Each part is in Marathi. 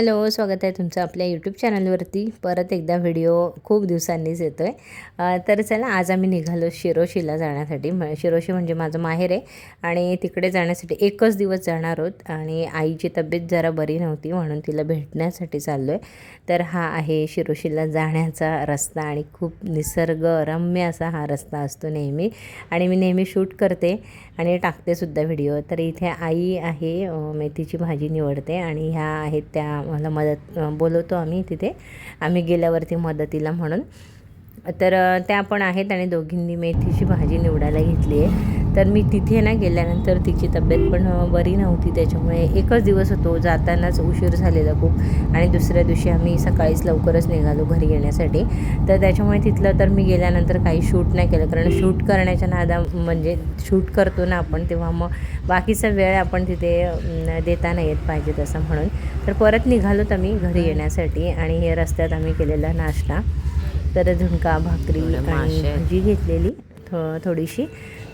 हॅलो स्वागत आहे तुमचं आपल्या यूट्यूब चॅनलवरती परत एकदा व्हिडिओ खूप दिवसांनीच येतो आहे तर चला आज आम्ही निघालो शिरोशीला जाण्यासाठी. म शिरोशी म्हणजे माझं माहेर आहे आणि तिकडे जाण्यासाठी एकच दिवस जाणार आहोत. आणि आईची तब्येत जरा बरी नव्हती म्हणून तिला भेटण्यासाठी चाललो आहे तर हा आहे शिरोशीला जाण्याचा रस्ता आणि खूप निसर्गरम्य असा हा रस्ता असतो नेहमी. आणि मी नेहमी शूट करते आणि टाकतेसुद्धा व्हिडिओ तर इथे आई आहे मेथीची भाजी निवडते आणि ह्या आहेत त्या मला मदत बोलवतो आम्ही तिथे. आम्ही गेल्यावरती मदतीला म्हणून. तर त्या पण आहेत आणि दोघींनी मेथीची भाजी निवडायला घेतली आहे. तर मी तिथे ना गेल्यानंतर तिची तब्येत पण बरी नव्हती. त्याच्यामुळे एकच दिवस होतो जातानाच उशीर झालेला खूप. आणि दुसऱ्या दिवशी आम्ही सकाळीच लवकरच निघालो घरी येण्यासाठी. तर त्याच्यामुळे तिथलं तर मी गेल्यानंतर काही शूट नाही केलं. कारण शूट करण्याच्या नादा म्हणजे शूट करतो ना आपण तेव्हा मग बाकीचा वेळ आपण तिथे देता नाही येत पाहिजे तसं म्हणून. तर परत निघालोत आम्ही घरी येण्यासाठी आणि हे रस्त्यात आम्ही केलेला नाश्ता. तर झुणका भाकरी आणि. भाजी घेतलेली थो थोडीशी.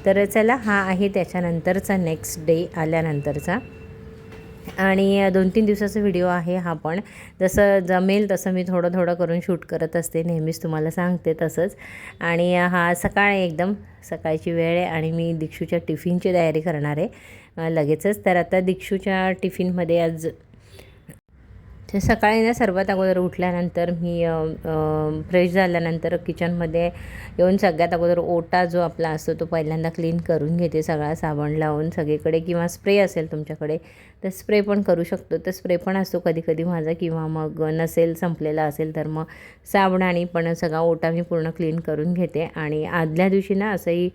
तर चला हा आहे त्याच्यानंतरचा नेक्स्ट डे आल्यानंतरचा. आणि दोन तीन दिवसाचा व्हिडिओ आहे हा पण. जसं जमेल तसं मी थोडं थोडं करून शूट करत असते नेहमीच तुम्हाला सांगते तसंच. आणि हा सकाळ आहे एकदम सकाळची वेळ आहे आणि मी दीक्षूच्या टिफिनची तयारी करणार आहे. लगेचच. तर आता दीक्षूच्या टिफिनमध्ये आज तर सकाळी ना सर्वात अगोदर उठल्यानंतर मी फ्रेश झाल्यानंतर किचनमध्ये येऊन सगळ्यात अगोदर ओटा जो आपला असतो तो पहिल्यांदा क्लीन करून घेते सगळा साबण लावून सगळीकडे किंवा स्प्रे असेल तुमच्याकडे तर स्प्रे पण करू शकतो. तर स्प्रे पण असतो कधी कधी माझा किंवा मग नसेल संपलेला असेल तर मग साबणाने पण सगळा ओटा मी पूर्ण क्लीन करून घेते. आणि आदल्या दिवशी ना असंही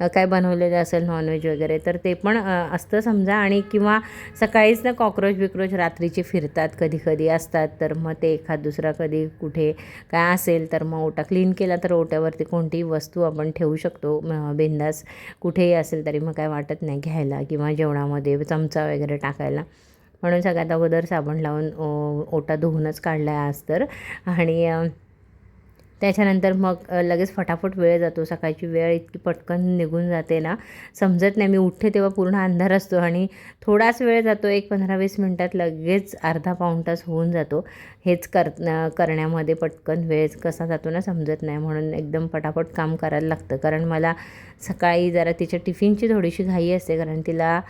काय बनवलेलं असेल नॉनव्हेज वगैरे तर ते पण असतं समजा. आणि किंवा सकाळीच ना कॉक्रोच बिक्रोच रात्रीचे फिरतात कधी कधी असतात. तर मग ते एखाद दुसरा कधी कुठे काय असेल तर मग ओटा क्लीन केला तर ओट्यावरती कोणतीही वस्तू आपण ठेवू शकतो. बिंदास कुठेही असेल तरी मग काय वाटत नाही घ्यायला किंवा जेवणामध्ये चमचा वगैरे टाकायला. म्हणून सगळ्यात अगोदर साबण लावून ओटा धुवूनच काढला आहे आज तर. आणि त्याच्यानंतर मग लगेच फटाफट वेळ जातो. सकाळची वेळ इतकी पटकन निघून जाते ना. समजत नाही मी उठते तेव्हा पूर्ण अंधार असतो आणि थोडाच वेळ जातो. एक पंधरा वीस मिनटात लगेच अर्धा पाऊण तास होऊन जातो. हेच कर करण्यामध्ये पटकन वेळ कसा जातो ना समजत नाही. म्हणून एकदम पटापट काम करायला लागतं. कारण मला सकाळी जरा तिच्या टिफिनची थोडीशी घाई असते. कारण तिला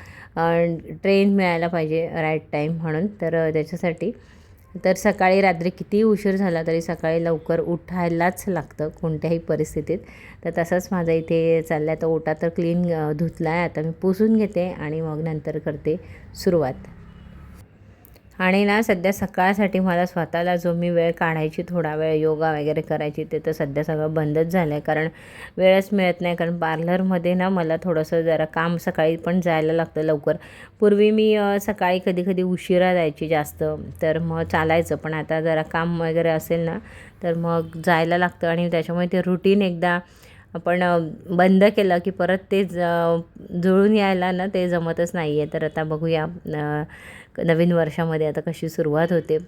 ट्रेन मिळायला पाहिजे राईट टाईम म्हणून. तर त्याच्यासाठी तर सकाळी रात्री कितीही उशीर झाला तरी सकाळी लवकर उठायलाच लागतं कोणत्याही परिस्थितीत. तर तसंच माझा इथे चालला आहे तर ओटा तर क्लीन धुतला आहे आता मी पुसून घेते आणि मग नंतर करते सुरुवात. आणि ना सध्या सकाळसाठी मला स्वतःला जो मी वेळ काढायची थोडा वेळ योगा वगैरे करायची ते तर सध्या सगळं बंदच झालं आहे कारण वेळच मिळत नाही. कारण पार्लरमध्ये ना मला थोडंसं जरा काम सकाळी पण जायला लागतं लवकर. पूर्वी मी सकाळी कधी कधी उशिरा जायची जास्त. तर मग चालायचं. पण आता जरा काम वगैरे असेल ना तर मग जायला लागतं. आणि त्याच्यामुळे ते रुटीन एकदा आपण बंद केलं की परत ते ज जुळून यायला ना ते जमतच नाही आहे तर आता बघूया नवीन वर्षामध्ये आता कशी सुरुवात होते.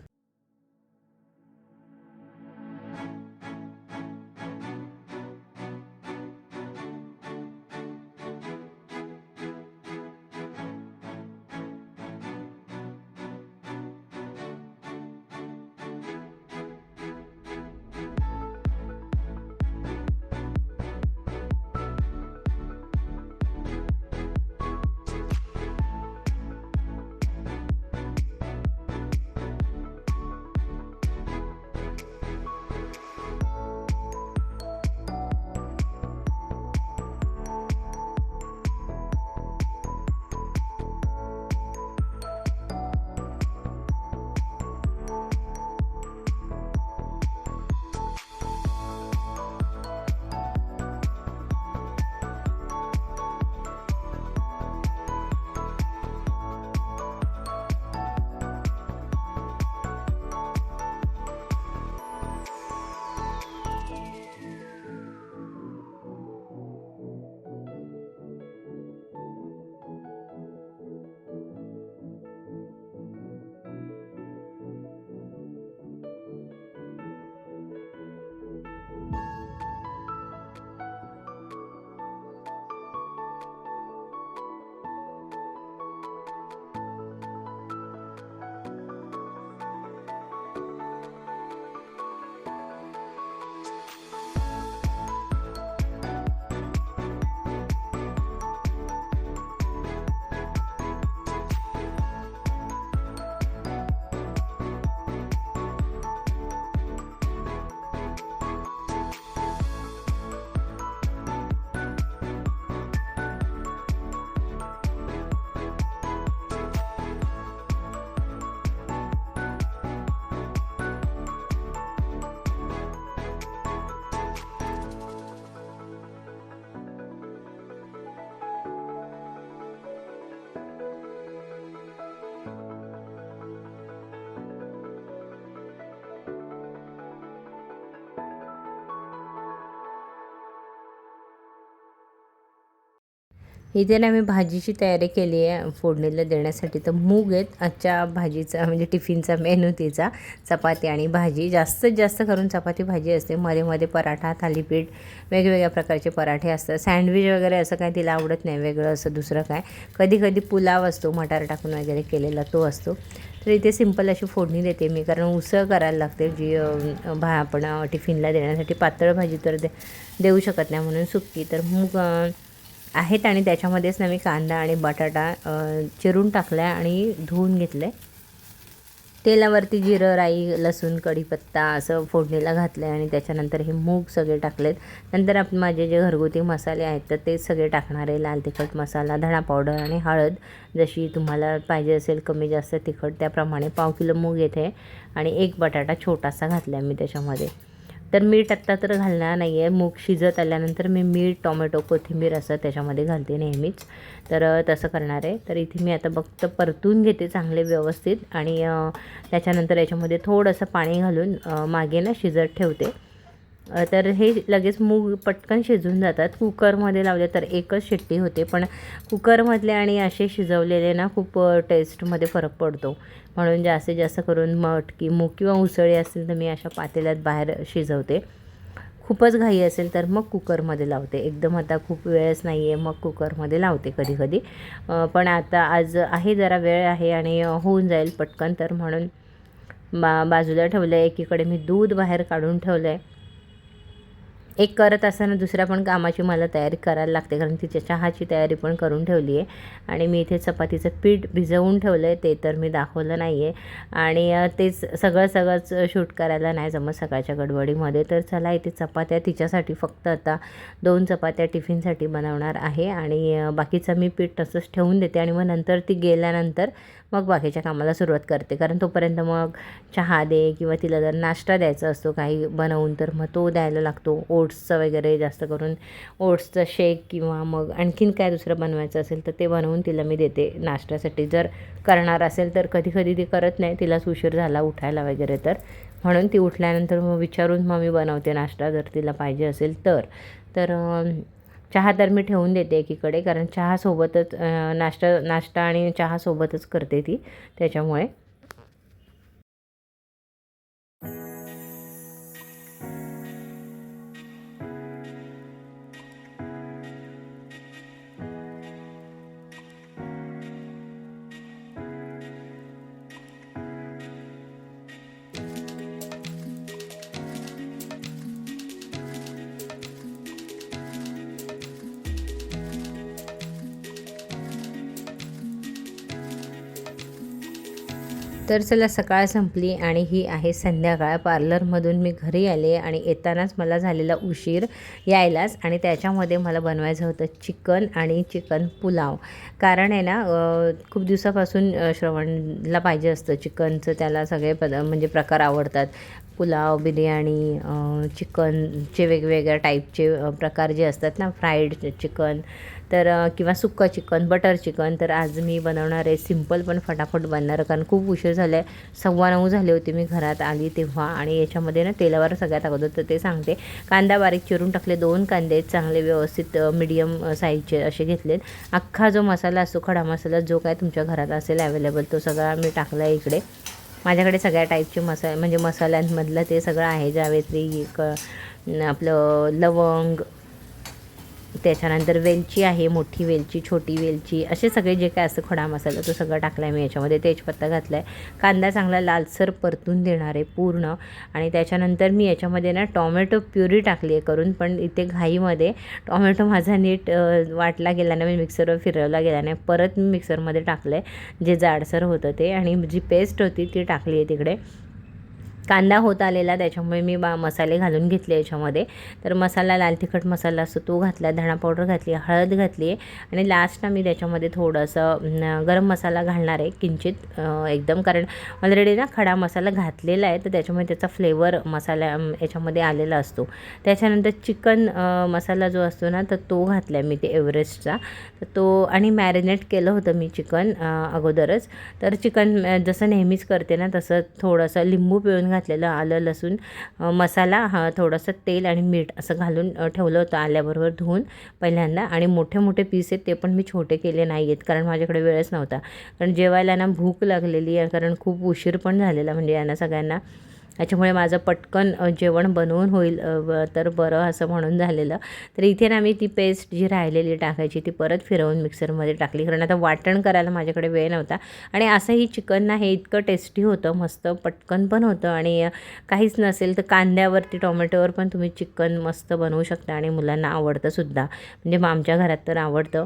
इथे ना मी भाजीची तयारी केली आहे फोडणीला देण्यासाठी. तर मूग आहेत आजच्या भाजीचा म्हणजे टिफिनचा मेनू तिचा चपाती आणि भाजी. जास्तीत जास्त करून चपाती भाजी असते. मध्ये मध्ये पराठा थालीपीठ वेगवेगळ्या प्रकारचे पराठे असतात. सँडविच वगैरे असं काय तिला आवडत नाही वेगळं असं दुसरं काय. कधी कधी पुलाव असतो मटार टाकून वगैरे केलेला तो असतो. तर इथे सिंपल अशी फोडणी देते मी कारण उसळ करायला लागते जी भा आपण टिफिनला देण्यासाठी पातळ भाजी तर दे देऊ शकत नाही म्हणून सुक्की तर मूग आहेत आणि त्याच्यामध्येच ना मी कांदा आणि बटाटा चिरून टाकला आहे आणि धुवून घेतलं आहे तेलावरती जिरं राई लसूण कढीपत्ता असं फोडणीला घातलं आहे आणि त्याच्यानंतर हे मूग सगळे टाकलेत. नंतर आप माझे जे घरगुती मसाले आहेत तर ते सगळे टाकणार आहे. लाल तिखट मसाला धणा पावडर आणि हळद. जशी तुम्हाला पाहिजे असेल कमी जास्त तिखट त्याप्रमाणे पाव किलो मूग येते आणि एक बटाटा छोटासा घातला आहे मी त्याच्यामध्ये. तर मीठ आत्ता तर घालणार नाही आहे मूग शिजत आल्यानंतर मी मीठ टोमॅटो कोथिंबीर असं त्याच्यामध्ये घालते नेहमीच. तर तसं करणार आहे. तर इथे मी आता फक्त परतून घेते चांगले व्यवस्थित आणि त्याच्यानंतर याच्यामध्ये थोडंसं पाणी घालून मागे ना शिजत ठेवते. तर हे लगेच मूग पटकन शिजून जातात. कुकरमध्ये लावले तर एकच शिट्टी होते पण कुकरमधले आणि असे शिजवलेले ना खूप टेस्टमध्ये फरक पडतो. म्हणून जास्तीत जास्त करून मटकी मूग किंवा उसळी असतील तर मी अशा पातेल्यात बाहेर शिजवते. खूपच घाई असेल तर मग कुकरमध्ये लावते. एकदम आता खूप वेळच नाही आहे मग कुकरमध्ये लावते कधी कधी. पण आता आज आहे जरा वेळ आहे आणि होऊन जाईल पटकन. तर म्हणून बा बाजूला ठेवलं आहे एकीकडे मी दूध बाहेर काढून ठेवलं आहे एक करत असताना दुसऱ्या पण कामाची मला तयारी करायला लागते कारण तिच्या चहाची तयारी पण करून ठेवली आहे. आणि मी इथे चपातीचं पीठ भिजवून ठेवलं आहे ते तर मी दाखवलं नाही आहे आणि तेच सगळं सगळंच शूट करायला नाही जमत सकाळच्या गडबडीमध्ये. तर चला इथे चपात्या तिच्यासाठी फक्त आता दोन चपात्या टिफिनसाठी बनवणार आहे. आणि बाकीचं मी पीठ तसंच ठेवून देते. आणि मग नंतर ती गेल्यानंतर मग बाकीच्या कामाला सुरुवात करते. कारण तोपर्यंत मग चहा दे किंवा तिला जर नाश्ता द्यायचा असतो काही बनवून तर मग तो द्यायला लागतो. ओट्सचं वगैरे जास्त करून ओट्सचं शेक किंवा मग आणखीन काय दुसरं बनवायचं असेल तर ते बनवून तिला मी देते नाश्त्यासाठी. जर करणार असेल तर कधी कधी ती करत नाही. तिलाच उशीर झाला उठायला वगैरे तर. म्हणून ती उठल्यानंतर मग विचारून मग मी बनवते नाश्ता जर तिला पाहिजे असेल तर. तर चहा तर मी ठेवून देते एकीकडे कारण चहासोबतच नाश्ता नाश्ता आणि चहासोबतच करते ती त्याच्यामुळे. तर चला सकाळ संपली आणि ही आहे संध्याकाळ. पार्लरमधून मी घरी आले आणि येतानाच मला झालेला उशीर यायलाच आणि त्याच्यामध्ये मला बनवायचं होतं चिकन आणि चिकन पुलाव. कारण आहे ना खूप दिवसापासून श्रवणला पाहिजे असतं चिकनचं. त्याला सगळे पद म्हणजे प्रकार आवडतात. पुलाव बिर्याणी चिकनचे वेगवेगळ्या टाईपचे प्रकार जे असतात ना फ्राईड चिकन तर किंवा सुक्कं चिकन बटर चिकन तर आज मी बनवणार आहे. सिंपल पण फटाफट बनणार कारण खूप उशीर झाला आहे सव्वा नऊ झाले होते मी घरात आली तेव्हा आणि याच्यामध्ये ना तेलावर सगळ्यात अगोदर तर ते सांगते. कांदा बारीक चिरून टाकले दोन कांदे चांगले व्यवस्थित मीडियम साईजचे असे घेतलेत. अख्खा जो मसाला असतो खडा मसाला जो काय तुमच्या घरात असेल अवेलेबल तो सगळा मी टाकला आहे इकडे. माझ्याकडे सगळ्या टाईपचे मसा म्हणजे मसाल्यांमधलं ते सगळं आहे. जावेत्री आपलं लवंग त्याच्यानंतर वेलची आहे मोठी वेलची छोटी वेलची असे सगळे जे काय असतं खडा मसाला तो सगळं टाकला आहे मी याच्यामध्ये. तेजपत्ता घातला आहे कांदा चांगला लालसर परतून देणार आहे पूर्ण. आणि त्याच्यानंतर मी याच्यामध्ये ना टॉमॅटो प्युरी टाकली आहे करून पण इथे घाईमध्ये टॉमॅटो माझा नीट वाटला गेला नाही मी मिक्सरवर फिरवला गेला नाही. परत मी मिक्सरमध्ये टाकलं आहे जे जाडसर होतं ते. आणि जी पेस्ट होती ती टाकली आहे तिकडे. कांदा होत आलेला त्याच्यामुळे मी बा मसाले घालून घेतले याच्यामध्ये. तर मसाला लाल तिखट मसाला असतो तो घातला धणा पावडर घातली हळद घातली आहे आणि लास्टला मी त्याच्यामध्ये थोडंसं गरम मसाला घालणार आहे किंचित एकदम. कारण ऑलरेडी ना खडा मसाला घातलेला आहे तर त्याच्यामुळे त्याचा फ्लेवर मसाला याच्यामध्ये आलेला असतो. त्याच्यानंतर चिकन मसाला जो असतो ना तर तो घातला आहे मी ते एव्हरेस्टचा. तर तो आणि मॅरिनेट केलं होतं मी चिकन अगोदरच. तर चिकन जसं नेहमीच करते ना तसं थोडंसं लिंबू पिळून घात घातलेलं आलं लसूण मसाला हा थोडंसं तेल आणि मीठ असं घालून ठेवलं होतं आल्याबरोबर धुवून पहिल्यांदा. आणि मोठे मोठे पीस आहेत ते पण मी छोटे केले नाही आहेत कारण माझ्याकडे वेळच नव्हता. कारण जेवायला ना भूक लागलेली आहे कारण खूप उशीर पण झालेला म्हणजे यांना सगळ्यांना. त्याच्यामुळे माझं पटकन जेवण बनवून होईल तर बरं असं म्हणून झालेलं. तर इथे ना मी ती पेस्ट जी राहिलेली टाकायची ती परत फिरवून मिक्सरमध्ये टाकली. कारण आता वाटण करायला माझ्याकडे वेळ नव्हता. आणि असंही चिकन ना हे इतकं टेस्टी होतं मस्त पटकन पण होतं. आणि काहीच नसेल तर कांद्यावरती टोमॅटोवर पण तुम्ही चिकन मस्त बनवू शकता. आणि मुलांना आवडतंसुद्धा म्हणजे मग आमच्या घरात तर आवडतं.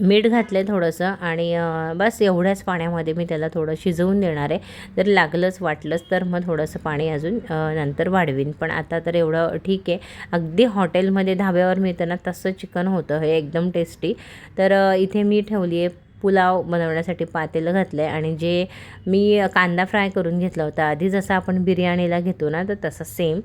मीठ घातलं आहे थोडंसं आणि बस एवढ्याच पाण्यामध्ये मी त्याला थोडं शिजवून देणार आहे. जर लागलंच वाटलंच तर मग थोडंसं पाणी अजून नंतर वाढवीन. पण आता तर एवढं ठीक आहे. अगदी हॉटेलमध्ये धाब्यावर मिळतं ना तसं चिकन होतं हे एकदम टेस्टी. तर इथे मी ठेवली आहे पुलाव बनवण्यासाठी पातेलं घातलं आहे आणि जे मी कांदा फ्राय करून घेतला होता आधी जसं आपण बिर्याणीला घेतो ना तर तसं सेम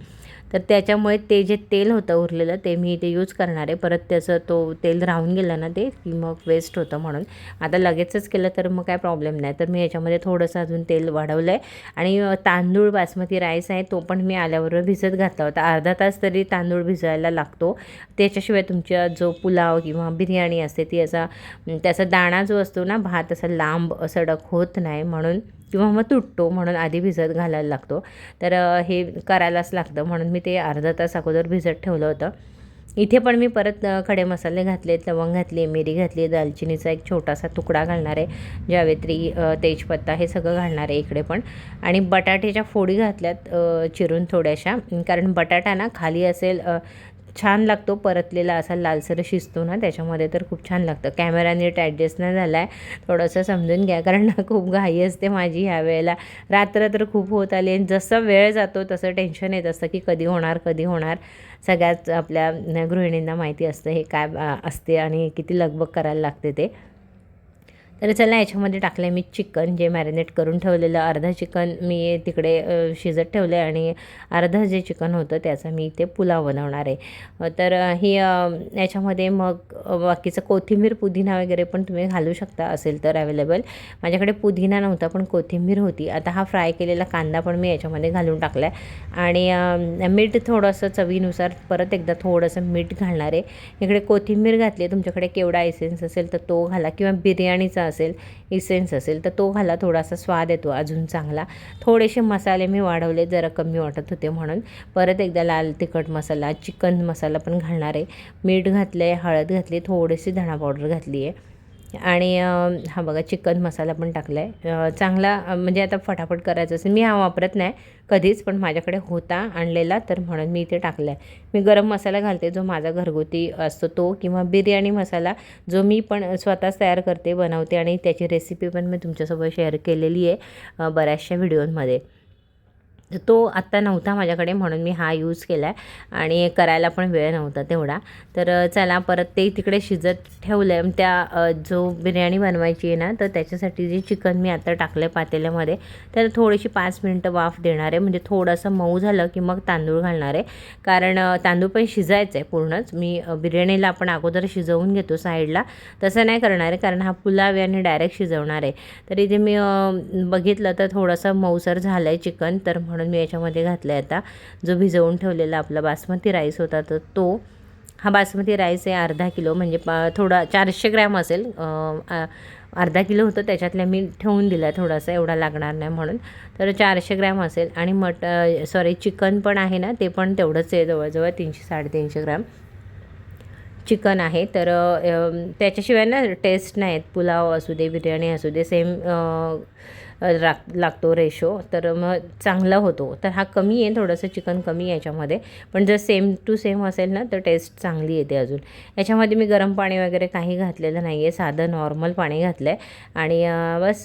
तर त्याच्यामुळे ते जे तेल होतं उरलेलं ते मी इथे यूज करणार आहे. परत त्याचं तो तेल राहून गेलं ना ते की मग वेस्ट होतं म्हणून. आता लगेचच केलं तर मग काय प्रॉब्लेम नाही. तर मी याच्यामध्ये थोडंसं अजून तेल वाढवलं आहे आणि तांदूळ बासमती राईस आहे तो पण मी आल्याबरोबर भिजत घातला होता. अर्धा तास तरी तांदूळ भिजायला लागतो. त्याच्याशिवाय तुमच्या जो पुलाव किंवा बिर्याणी असते ती असा त्याचा दाणा जो असतो ना भात असा लांब सडक होत नाही म्हणून किंवा मग तुटतो म्हणून आधी भिजत घालायला लागतो. तर हे करायलाच लागतं म्हणून मी ते अर्धा तास अगोदर भिजत ठेवलं होतं. इथे पण मी परत खडे मसाले घातले लवंग घातली मिरी घातली दालचिनीचा एक छोटासा तुकडा घालणार आहे जावेत्री तेजपत्ता हे सगळं घालणार आहे इकडे पण. आणि बटाट्याच्या फोडी घातल्यात चिरून थोड्याशा. कारण बटाटा ना खाली असेल छान लागतो परतलेला असा लालसर शिजतो ना त्याच्यामध्ये तर खूप छान लागतं. कॅमेरा नीट ॲडजस्ट नाही झाला आहे थोडंसं समजून घ्या कारण खूप घाई असते माझी ह्या वेळेला. रात्र तर खूप होत आली आणि जसं वेळ जातो तसं टेन्शन येत असतं की कधी होणार कधी होणार. सगळ्याच आपल्या गृहिणींना माहिती असतं हे काय असते आणि किती लगबग करायला लागते ते. तर चला याच्यामध्ये टाकलं आहे मी चिकन जे मॅरिनेट करून ठेवलेलं. अर्धा चिकन मी तिकडे शिजत ठेवलं आहे आणि अर्धं जे चिकन होतं त्याचा मी इथे पुलाव बनवणार आहे. तर ही याच्यामध्ये मग बाकीचं कोथिंबीर पुदिना वगैरे पण तुम्ही घालू शकता असेल तर अवेलेबल माझ्याकडे पुदिना नव्हता पण कोथिंबीर होती. आता हा फ्राय केलेला कांदा पण मी याच्यामध्ये घालून टाकला आहे आणि मीठ थोडंसं चवीनुसार परत एकदा थोडंसं मीठ घालणार आहे. इकडे कोथिंबीर घातली आहे तुमच्याकडे केवढा एसेन्स असेल तर तो घाला. किंवा बिर्याणीचा असेल इसेन्स असेल तर तो घाला थोडासा स्वाद येतो अजून चांगला. थोडेसे मसाले मी वाढवले जरा कमी वाटत होते म्हणून. परत एकदा लाल तिखट मसाला चिकन मसाला पण घालणार आहे. मीठ घातलं आहे हळद घातली थोडीशी धणा पावडर घातली आहे आणि हा बघा चिकन मसाला पण टाकला आहे चांगला म्हणजे आता फटाफट करायचं असेल. मी हा वापरत नाही. कधीच पण माझ्याकडे होता आणलेला तर म्हणून मी इथे टाकला आहे मी गरम मसाला घालते जो माझा घरगुती असतो तो किंवा बिर्याणी मसाला जो मी पण स्वतःच तयार करते बनवते आणि त्याची रेसिपी पण मी तुमच्यासोबत शेअर केलेली आहे बऱ्याचशा व्हिडिओमध्ये. तो आत्ता नव्हता माझ्याकडे म्हणून मी हा यूज केला आहे आणि करायला पण वेळ नव्हता तेवढा. तर चला परत ते तिकडे शिजत ठेवलं आहे त्या जो बिर्याणी बनवायची आहे ना तर त्याच्यासाठी जे चिकन मी आता टाकलं आहे पातेल्यामध्ये त्याला थोडीशी पाच मिनटं वाफ देणार आहे. म्हणजे थोडंसं मऊ झालं की मग तांदूळ घालणार आहे. कारण तांदूळ पण शिजायचं आहे पूर्णच. मी बिर्याणीला आपण अगोदर शिजवून घेतो साईडला. तसं नाही करणार आहे कारण हा पुलाव आहे आणि डायरेक्ट शिजवणार आहे. तर इथे मी बघितलं तर थोडंसं मऊसर झालं आहे चिकन तर म्हणून म्हणून मी याच्यामध्ये घातला आहे आता. जो भिजवून ठेवलेला आपला बासमती राईस होता तर तो हा बासमती राईस आहे अर्धा किलो म्हणजे पा थोडा चारशे ग्रॅम असेल. अर्धा किलो होतं त्याच्यातल्या मी ठेवून दिला थोडासा एवढा लागणार नाही म्हणून. तर चारशे ग्रॅम असेल. आणि मट सॉरी चिकन पण आहे ना ते पण तेवढंच आहे जवळजवळ तीनशे साडेतीनशे ग्रॅम. चिकन आहे तर त्याच्याशिवाय ना टेस्ट नाही आहेत पुलाव असू दे बिर्याणी असू दे सेम लाग लागतो रेशो तर मग चांगला होतो. तर हा कमी आहे थोडंसं चिकन कमी आहे याच्यामध्ये. पण जर सेम टू सेम असेल ना तर टेस्ट चांगली येते अजून. याच्यामध्ये मी गरम पाणी वगैरे काही घातलेलं नाही आहे. साधं नॉर्मल पाणी घातलं आहे आणि बस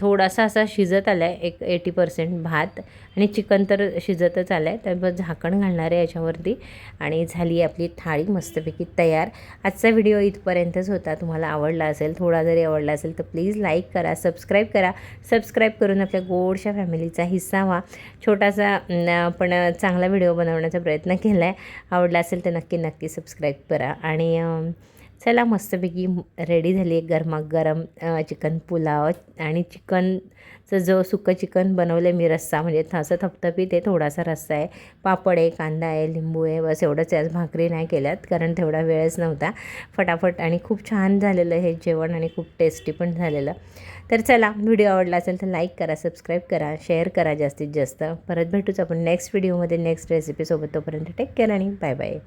थोडासा असा शिजत आला आहे एक एटी पर्सेंट भात. आणि चिकन तर शिजतच आलं आहे तर बस झाकण घालणार आहे याच्यावरती. आणि झाली आपली थाळी मस्तपैकी तयार. आजचा व्हिडिओ इथपर्यंतच होता. तुम्हाला आवडला असेल थोडा जरी आवडला असेल तर प्लीज लाईक करा सबस्क्राईब करा. सबस्क्राईब करून आपल्या गोडशा फॅमिलीचा हिस्सा व्हा. छोटासा पण चांगला व्हिडिओ बनवण्याचा प्रयत्न केला आहे आवडला असेल तर नक्की नक्की सबस्क्राईब करा. आणि चला मस्तपैकी रेडी झाली आहे गरमागरम चिकन पुलाव आणि चिकनचं जो सुकं चिकन बनवलं मी रस्सा म्हणजे असं थपथपीत आहे थोडासा रस्सा आहे. पापड आहे कांदा आहे लिंबू आहे बस एवढंच आज भाकरी नाही केल्यात कारण तेवढा वेळच नव्हता. फटाफट आणि खूप छान झालेलं हे जेवण आणि खूप टेस्टी पण झालेलं. तर चला व्हिडिओ आवडला असेल तर लाईक करा सबस्क्राईब करा शेअर करा जास्तीत जास्त. परत भेटूच आपण नेक्स्ट व्हिडिओमध्ये नेक्स्ट रेसिपीसोबत तोपर्यंत टेक केअर आणि बाय बाय